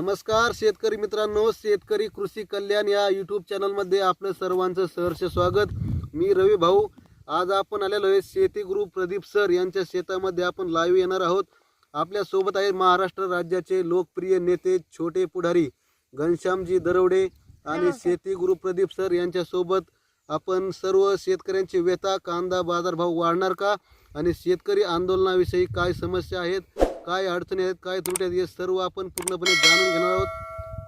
नमस्कार शेतकरी मित्रांनो शेतकरी कृषी कल्याण या यूट्यूब चॅनलमध्ये आपलं सर्वांचं सहर्ष स्वागत. मी रवी भाऊ. आज आपण आलेलो आहे शेती गुरु प्रदीप सर यांच्या शेतामध्ये आपण लाईव्ह येणार आहोत. आपल्यासोबत आहेत महाराष्ट्र राज्याचे लोकप्रिय नेते छोटे पुढारी घनश्यामजी दरवडे आणि शेती गुरु प्रदीप सर यांच्या सोबत आपण सर्व शेतकऱ्यांची व्यथा कांदा बाजारभाव वाढणार का? आणि शेतकरी आंदोलनाविषयी काय समस्या आहेत? काय अडचणी आहेत काय त्रुटी आहेत हे सर्व आपण पूर्णपणे जाणून घेणार आहोत.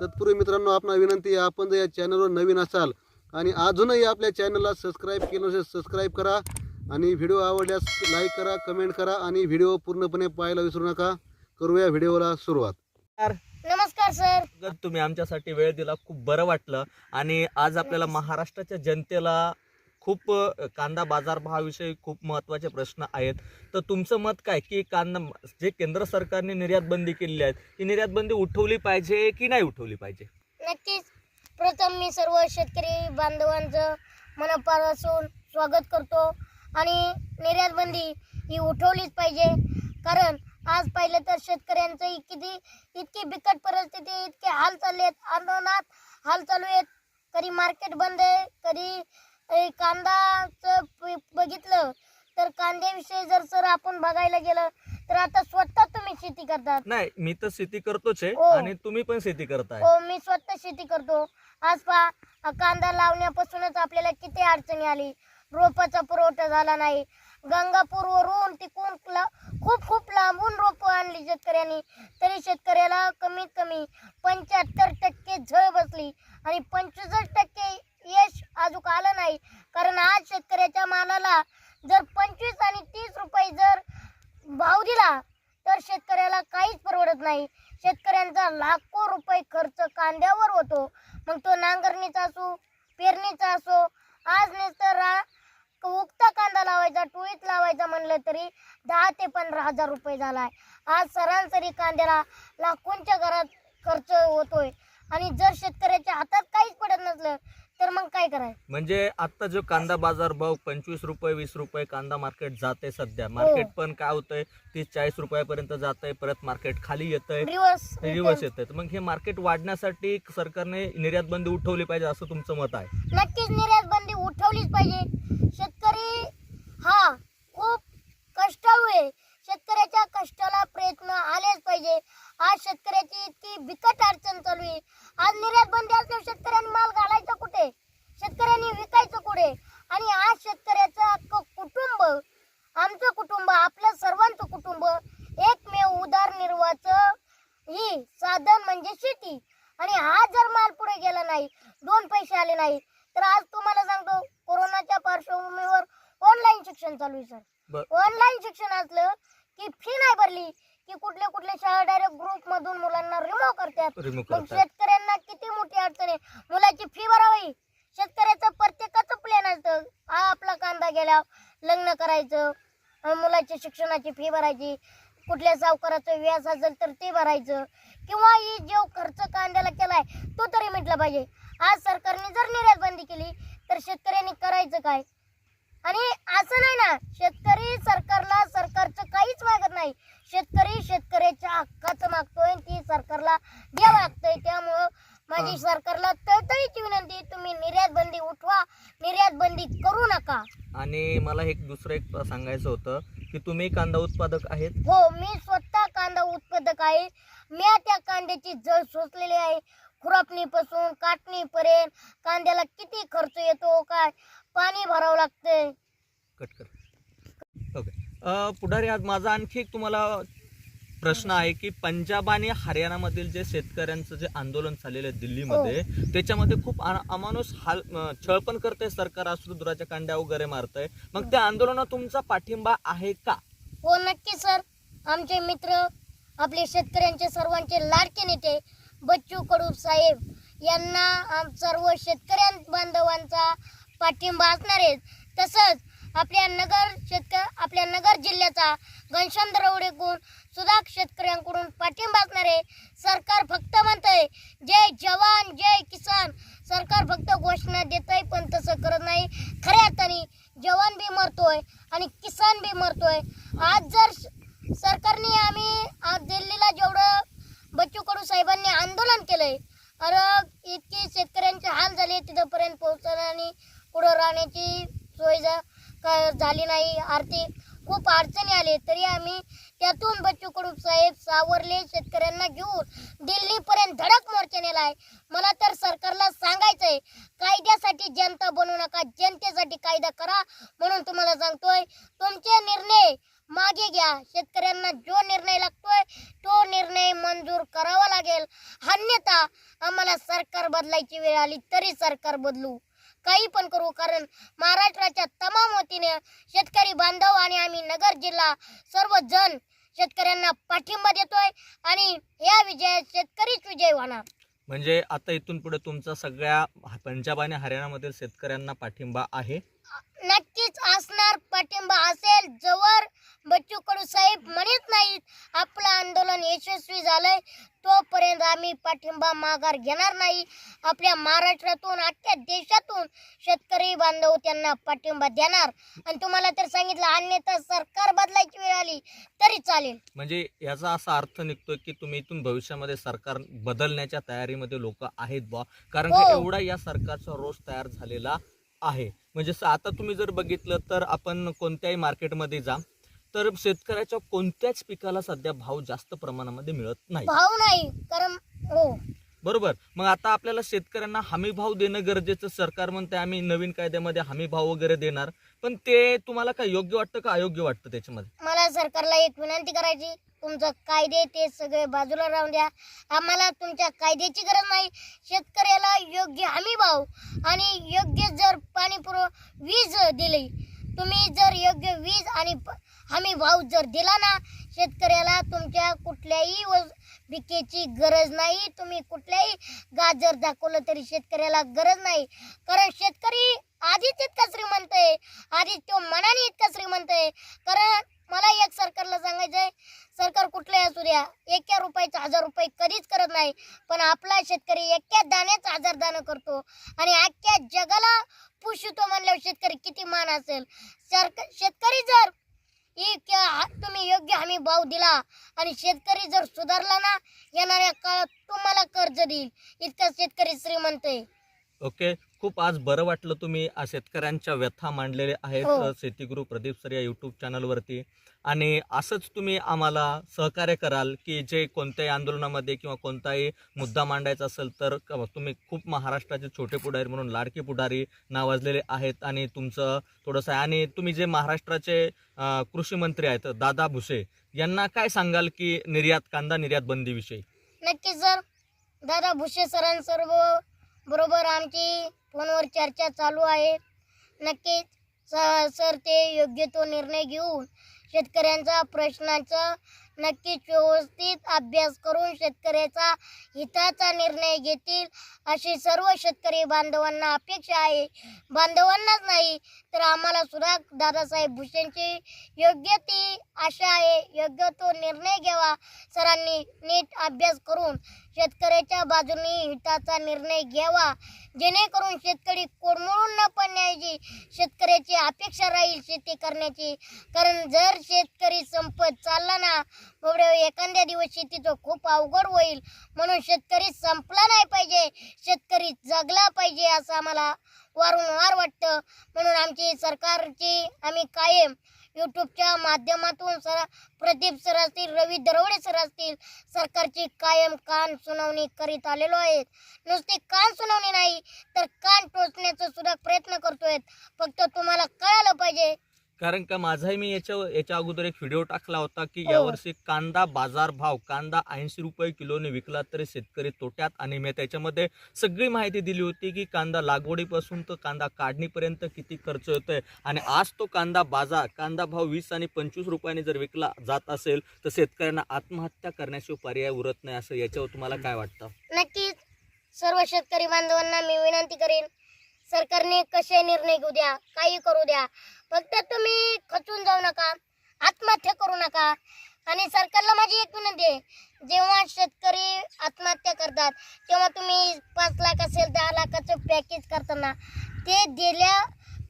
तत्पूर्वी मित्रांनो आपण विनंती आहे आपण जर या चॅनलवर नवीन असाल आणि अजूनही आपल्या चॅनलला सबस्क्राईब केलं नसेल सबस्क्राईब करा आणि व्हिडिओ आवडल्यास लाईक करा कमेंट करा आणि व्हिडिओ पूर्णपणे पाहायला विसरू नका. करूया व्हिडिओला सुरुवात. नमस्कार. सर जर तुम्ही आमच्यासाठी वेळ दिला खूप बरं वाटलं. आणि आज आपल्याला महाराष्ट्राच्या जनतेला खूप कांदा बाजार भावाविषयी खूप महत्त्वाचे प्रश्न आहेत. तर तुमचं मत काय? की कांदा जे केंद्र सरकारने निर्यात बंदी केलेली आहे ती निर्यात बंदी उठवली पाहिजे की नाही उठवली पाहिजे? नक्कीच. प्रथम मी सर्व शेतकरी बांधवांचं मनापासून स्वागत करतो. आणि निर्यात बंदी ही उठवलीच पाहिजे. कारण आज पाहिलं तर शेतकऱ्यांचं किती इतकी बिकट परिस्थिती इतके हाल चालले आहेत. आंदोलनात हाल चालू आहेत. कधी मार्केट बंद आहे कधी कांदाचं बघितलं तर कांद्याविषयी जर सर आपण बघायला गेलं तर आता स्वतः तुम्ही शेती करतात. नाही मी तर शेती करतोच आहे हो. आणि तुम्ही पण शेती करताय. हो मी स्वतः शेती करतो. आज पहा कांदा लावण्यापासूनच आपल्याला किती अडचणी आली. रोपाचा पुरवठा झाला नाही. गंगापूरवरून तिकून ला- खूप खूप लांबून रोपं आणली शेतकऱ्यांनी. तरी शेतकऱ्याला कमीत कमी पंच्याहत्तर टक्के झळ बसली आणि पंचवीस टक्के यश अजून आलं नाही. कारण आज शेतकऱ्याच्या मालाला जर पंचवीस आणि तीस रुपये जर भाव दिला तर शेतकऱ्याला काहीच परवडत नाही. शेतकऱ्यांचा लाखो रुपये खर्च कांद्यावर होतो. मग तो नांगरणीचा असो पेरणीचा असो आज नुसतं उगता कांदा लावायचा टोळीत लावायचा म्हणलं तरी दहा ते पंधरा हजार रुपये झाला आहे आज सरासरी कांद्याला लाखोंच्या घरात खर्च होतोय. आणि जर शेतकऱ्याच्या हातात काहीच पडत नसलं तर मग काय करायचं? म्हणजे आता जो कांदा बाजार भाव पंचवीस रुपये वीस रुपये कांदा मार्केट जाते सध्या. मार्केट पण काय होतंय? तीस चाळीस रुपयापर्यंत जात आहे परत मार्केट खाली येतंय. रिवर्स रिवर्स येत आहे मग हे मार्केट वाढण्यासाठी सरकारने निर्यात बंदी उठवली पाहिजे असं तुमचं मत आहे? नक्कीच निर्यात बंदी उठवलीच पाहिजे. शेतकरी हा खूप कष्टाळू आहे शेतकऱ्याच्या कष्टाला प्रयत्न आलेच पाहिजे. आज शेतकऱ्याची इतकी बिकट अडचण चालू आहे. आज निर्यात बंदी असल्यावर शेतकऱ्यांनी माल घालायचा शेतकऱ्यांनी विकायचं कुठे? आणि आज शेतकऱ्याचं अख्खं कुटुंब आमचं कुटुंब आपलं सर्वांचं कुटुंब एकमेव उदरनिर्वाहाचं ही साधन म्हणजे शेती. आणि हा जर माल पुढे गेला नाही दोन पैसे आले नाही तर आज तुम्हाला सांगतो कोरोनाच्या पार्श्वभूमीवर ऑनलाईन शिक्षण चालू आहे. सर ऑनलाईन शिक्षण असलं की फी नाही भरली की कुठल्या कुठल्या शाळा डायरेक्ट ग्रुप मधून मुलांना रिमूव्ह करतात. शेतकऱ्यांना किती मोठी अडचण आहे? मुलाची फी भरावी. शेतकऱ्याचं प्रत्येकाचं प्लॅन असतं. हा आपला कांदा गेला लग्न करायचं अं, मुलाची शिक्षणाची फी भरायची कुठल्या सावकाराचं व्याज असेल तर ते भरायचं. किंवा ही जो खर्च कांद्याला केलाय तो तरी म्हटला पाहिजे. आज सरकारने जर निर्यात बंदी केली तर शेतकऱ्यांनी करायचं काय? आणि असं नाही ना शेतकरी सरकारला सरकारचं काहीच मागत नाही. शेतकरी शेतकऱ्याच्या हक्काचं मागतोय आणि ती सरकारला जे मागतोय ते माझी. सरकारला तळतळीची विनंती आहे, तुम्ही निर्यात बंदी उठवा निर्यात बंदी करू नका. आणि मला एक दुसरं एक सांगायचं होतं की तुम्ही कांदा उत्पादक आहेत? हो मी स्वतः कांदा उत्पादक आहे. मी त्या कांद्याची जळ सोसलेली आहे. खुरापणीपासून काटणीपर्यंत कांद्याला किती खर्च येतो काय पाणी भरावं लागतंय? कट कर. ओके पुढारी आज माझा आणखी एक तुम्हाला प्रश्न आहे की पंजाब आणि हरियाणामधील जे शेतकऱ्यांचं जे आंदोलन झालेलं आहे दिल्लीमध्ये त्याच्यामध्ये खूप अमानुष हाल छळ पण करतंय सरकार अश्रुदुराच्या कांड्या वगैरे मारतंय. मग त्या आंदोलनात तुमचा पाठिंबा आहे का? हो नक्की सर. आमचे मित्र आपले शेतकऱ्यांचे सर्वांचे लाडके नेते बच्चू कडू साहेब यांना सर्व शेतकऱ्यां बांधवांचा पाठिंबा असणार आहे. तसंच आपल्या नगर शेतक आपल्या नगर जिल्ह्याचा घनश्याम दरवडेकडून सुद्धा शेतकऱ्यांकडून पाठिंबा असणार आहे. सरकार फक्त म्हणतंय जय जवान जय किसान. सरकार फक्त घोषणा देत आहे पण तसं करत नाही. खऱ्या अर्थाने जवान बी मरतोय आणि किसान बी मरतोय. आज जर स- सरकारने आम्ही आज दिल्लीला जेवढं बच्चू कडू साहेबांनी आंदोलन इतकी शेतकऱ्यांचे हाल झाले तिथपर्यंत पोहोचणं आणि पुढं राहण्याची सोय जा- का- झाली नाही आर्थिक खूप अडचणी आले तरी आम्ही त्यातून बच्चू कडू साहेब सावरले शेतकऱ्यांना घेऊन दिल्लीपर्यंत धडक मोर्चा नेलाय मला तर सरकारला सांगायचंय कायद्यासाठी जनता बनवू नका जनतेसाठी कायदा करा म्हणून तुम्हाला सांगतोय तुमचे निर्णय मागे घ्या शेतकऱ्यांना जो निर्णय लागतोय तो निर्णय मंजूर करावा लागेल अन्यथा आम्हाला सरकार बदलायची वेळ आली तरी सरकार बदलू. काही पण करू कारण महाराष्ट्राच्या तमाम वतीने शेतकरी बांधव आणि आम्ही नगर जिल्हा सर्व जण शेतकऱ्यांना पाठिंबा देतोय आणि या विजयात शेतकरीच विजय होणार. म्हणजे आता इथून पुढे तुमचा सगळ्या पंजाब आणि हरियाणामधील शेतकऱ्यांना पाठिंबा आहे. नक्कीच असणार पाठिंबा असेल. जवळ बच्चू कडू साहेब म्हणत नाहीत आपलं आंदोलन यशस्वी झालंय तोपर्यंत आम्ही पाठिंबा माघार घेणार नाही. आपल्या महाराष्ट्रातून अख्ख्या देशातून शेतकरी बांधव त्यांना पाठिंबा देणार. आणि तुम्हाला तर सांगितलं अन्यथा सरकार बदलायची वेळ आली तरी चालेल. म्हणजे याचा असा अर्थ निघतोय की तुम्ही इथून भविष्यामध्ये सरकार बदलण्याच्या तयारीमध्ये लोक आहेत बा कारण की हो. एवढा या सरकारचा रोष तयार झालेला आहे. म्हणजे आता तुम्ही जर बघितलं तर आपण कोणत्याही मार्केटमध्ये जा तर शेतकऱ्याच्या कोणत्याच पिकाला सध्या भाव जास्त प्रमाणामध्ये मिळत नाही. भाव नाही कारण हो. बरोबर. मग आता आपल्याला शेतकऱ्यांना हमी भाव देणं गरजेचं सरकार म्हणते आम्ही नवीन कायद्यामध्ये हमी भाव वगैरे देणार पण ते तुम्हाला काय योग्य वाटतं का अयोग्य वाटतं त्याच्यामध्ये? मला सरकारला एक विनंती करायची तुमचं कायदे ते सगळे बाजूला राहून द्या. आम्हाला तुमच्या कायद्याची गरज नाही. शेतकऱ्याला योग्य हमी भाव आणि योग्य जर पाणी पुरव वीज दिली तुम्ही जर योग्य वीज आणि प- हमी भाव जर दिला ना शेतकऱ्याला तुमच्या कुठल्याही व पिकेची गरज नाही. तुम्ही कुठल्याही गाजर दाखवलं तरी शेतकऱ्याला गरज नाही. कारण शेतकरी आधीच इतका श्रीमंत आहे. आधी तो मनाने इतका श्रीमंत आहे. कारण मला एक सरकारला सांगायचंय सरकार कुठलंही असू द्या एका रुपयाचा हजार रुपये कधीच करत नाही पण आपला शेतकरी एका दाण्याचा हजार दाणं करतो आणि अख्ख्या जगाला पुषतो म्हणल्यावर शेतकरी किती मान असेल. सरकार शेतकरी जर तुम्ही योग्य हमी भाव दिला आणि शेतकरी जर सुधारला ना येणाऱ्या काळात तुम्हाला कर्ज देईल इतका शेतकरी श्रीमंत आहे. ओके खूप आज बरं वाटलं तुम्ही शेतकऱ्यांच्या व्यथा मांडलेल्या आहेत. हो. शेतीगुरु प्रदीप सर या यूट्यूब चॅनलवरती आणि असंच तुम्ही आम्हाला सहकार्य कराल की जे कोणत्याही आंदोलनामध्ये किंवा कोणताही मुद्दा मांडायचा असेल तर तुम्ही खूप महाराष्ट्राचे छोटे पुढारी म्हणून लाडके पुढारी नावाजलेले आहेत आणि तुमचं थोडंसं आहे. आणि तुम्ही जे महाराष्ट्राचे कृषी मंत्री आहेत दादा भुसे यांना काय सांगाल की निर्यात कांदा निर्यात बंदीविषयी? नक्कीच सर. दादा भुसे सरांसर्व बरोबर आमची फोनवर चर्चा चालू आहे. नक्कीच सर ते योग्य तो निर्णय घेऊन शेतकऱ्यांचा प्रश्नाचा नक्कीच व्यवस्थित अभ्यास करून शेतकऱ्याचा हिताचा निर्णय घेतील. अशी सर्व शेतकरी बांधवांना अपेक्षा आहे. बांधवांनाच नाही तर आम्हाला सुद्धा दादासाहेब भुसेंची योग्य ती आशा आहे योग्य तो निर्णय घ्यावा. सरांनी नीट अभ्यास करून शेतकऱ्याच्या बाजूने हिताचा निर्णय घ्यावा. जेणेकरून शेतकरी कोडमळून न पडण्याची शेतकऱ्याची अपेक्षा राहील शेती करण्याची. कारण जर शेतकरी संपत चालला ना बाबड्या एखाद्या दिवस शेतीचं खूप अवघड होईल. म्हणून शेतकरी संपला नाही पाहिजे. शेतकरी जगला पाहिजे असं आम्हाला वारंवार वाटतं. म्हणून आमची सरकारची आम्ही कायम यूट्यूबच्या माध्यमातून सर प्रदीप सर असतील रवी दरवडे सर असतील सरकारची कायम कान सुनावणी करीत आलेलो आहेत. नुसती कान सुनावणी नाही तर कान टोचण्याचा सुद्धा प्रयत्न करतोय फक्त तुम्हाला कळालं पाहिजे कारण का माझाही मी याच्या याच्या अगोदर एक व्हिडिओ टाकला होता की हो. यावर्षी कांदा बाजार भाव कांदा ऐंशी रुपये किलोने विकला तरी शेतकरी तोट्यात आणि मी त्याच्यामध्ये सगळी माहिती दिली होती की कांदा लागवडीपासून तर कांदा काढणीपर्यंत किती खर्च होतोय आणि आज तो कांदा बाजार कांदा भाव वीस आणि पंचवीस रुपयाने जर विकला जात असेल तर शेतकऱ्यांना आत्महत्या करण्याशिवाय पर्याय उरत नाही असं याच्यावर तुम्हाला काय वाटतं नक्कीच सर्व शेतकरी बांधवांना मी विनंती करेन सरकारने कसे निर्णय घेऊ द्या काही करू द्या फक्त तुम्ही खचून जाऊ नका आत्महत्या करू नका. आणि सरकारला माझी एक विनंती आहे जेव्हा शेतकरी आत्महत्या करतात तेव्हा तुम्ही पाच लाख असेल दहा लाखाचं पॅकेज करताना ते दिल्या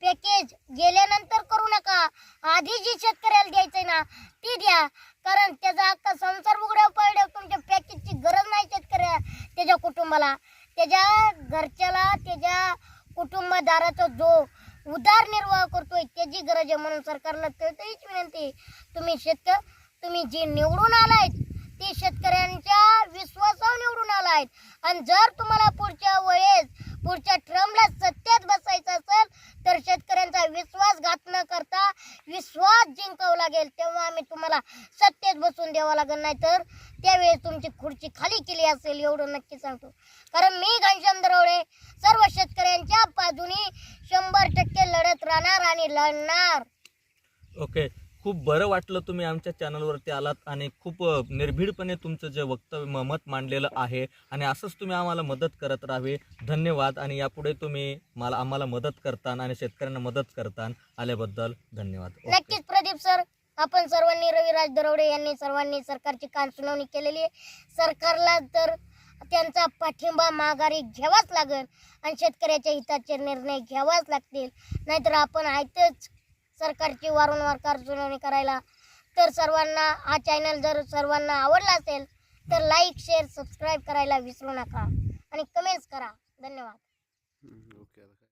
पॅकेज गेल्यानंतर करू नका. आधी जी शेतकऱ्याला द्यायचं ना ती द्या. कारण त्याचा अख्खा संसार उघड्यावर पडल्या तुमच्या पॅकेजची गरज नाही शेतकऱ्या त्याच्या कुटुंबाला. त्याच्या घरच्याला त्याच्या कुटुंबदाराचा जो उदारनिर्वाह करतोय त्याची गरज आहे म्हणून सरकारला तळतळीच विनंती तुम्ही शेतक तुम्ही जे निवडून आलायत ते शेतकऱ्यांच्या विश्वासावर निवडून आलायत. आणि जर तुम्हाला पुढच्या वेळेस पुढच्या ट्रमला सत्तेत बसायचं असेल तर शेतकऱ्यांचा विश्वासघात न करता विश्वास जिंकावा लागेल. तेव्हा आम्ही तुम्हाला सत्तेत बसून द्यावं लागेल नाही तर त्यावेळेस तुमची खुर्ची खाली केली असेल एवढं नक्की सांगतो. कारण मी घनश्याम दरवडे सर्व शेतकऱ्यांच्या बाजूनी शंभर टक्के लढत राहणार आणि लढणार. ओके खूप बरं वाटलं तुम्ही आमच्या चॅनलवरती आलात आणि खूप निर्भीडपणे तुमचं जे वक्तव्य मत मांडलेलं आहे आणि असंच तुम्ही आम्हाला मदत करत राहावे. धन्यवाद आणि यापुढे तुम्ही मला आम्हाला मदत करताना आणि शेतकऱ्यांना मदत करताना आल्याबद्दल धन्यवाद. नक्कीच प्रदीप सर आपण सर्वांनी रविराज दरवडे यांनी सर्वांनी सरकारची कान सुनावणी केलेली आहे. सरकारला तर त्यांचा पाठिंबा माघारी घ्यावाच लागेल आणि शेतकऱ्याच्या हिताचे निर्णय घ्यावाच लागतील. नाहीतर आपण आहेतच सरकारची वारंवार कारसुनावणी करायला तर सर्वांना हा चॅनल जर सर्वांना आवडला असेल तर लाईक शेअर सबस्क्राईब करायला विसरू नका. आणि कमेंट्स करा. धन्यवाद.